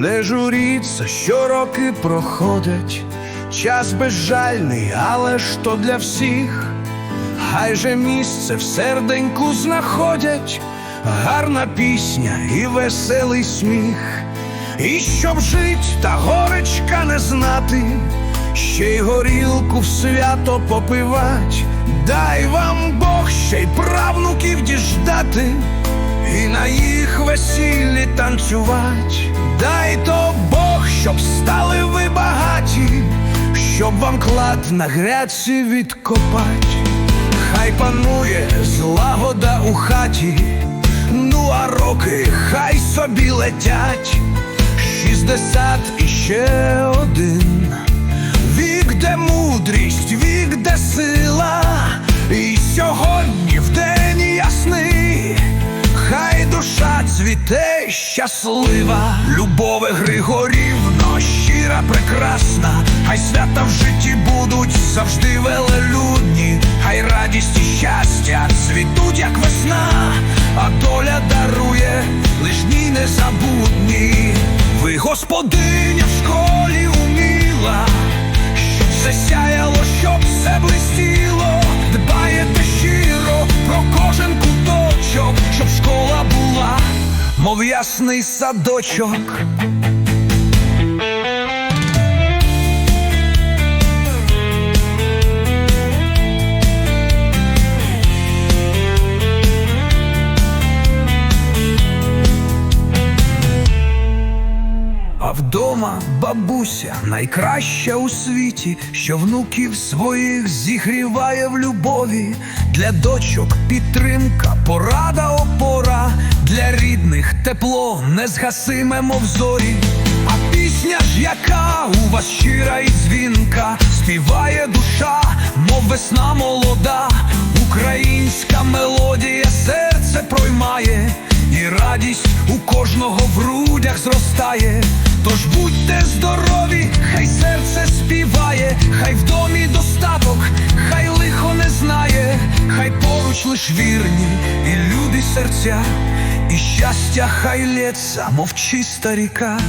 Не журіться, що роки проходять, час безжальний, але ж то для всіх. Хай же місце в серденьку знаходять, гарна пісня і веселий сміх. І щоб жить та горечка не знати, ще й горілку в свято попивать, дай вам Бог ще й правнуків діждати, на їх весіллі танцювать. Дай то Бог, щоб стали ви багаті, щоб вам клад на грядці відкопать. Хай панує злагода у хаті, ну а роки хай собі летять. Шістдесят і ще один. Вік, де мудрість, цвіте щаслива, Любове Григорівно, щира, прекрасна, хай свята в житті будуть завжди велелюдні, хай радість і щастя цвітуть, як весна, а доля дарує лиш дні незабутні. Ви господиня в школі уміла, щоб все сяяло, мов ясний садочок. А вдома бабуся найкраща у світі, що внуків своїх зігріває в любові. Для дочок підтримка, порада, опора, для рідних тепло незгасиме, мов зорі. А пісня ж, яка у вас щира і дзвінка, співає душа, мов весна молода, українська мелодія серце проймає. І радість у кожного в грудях зростає. Тож будьте здорові, хай серце співає, хай в домі достаток, серця, і щастя хай лється, мов чиста ріка.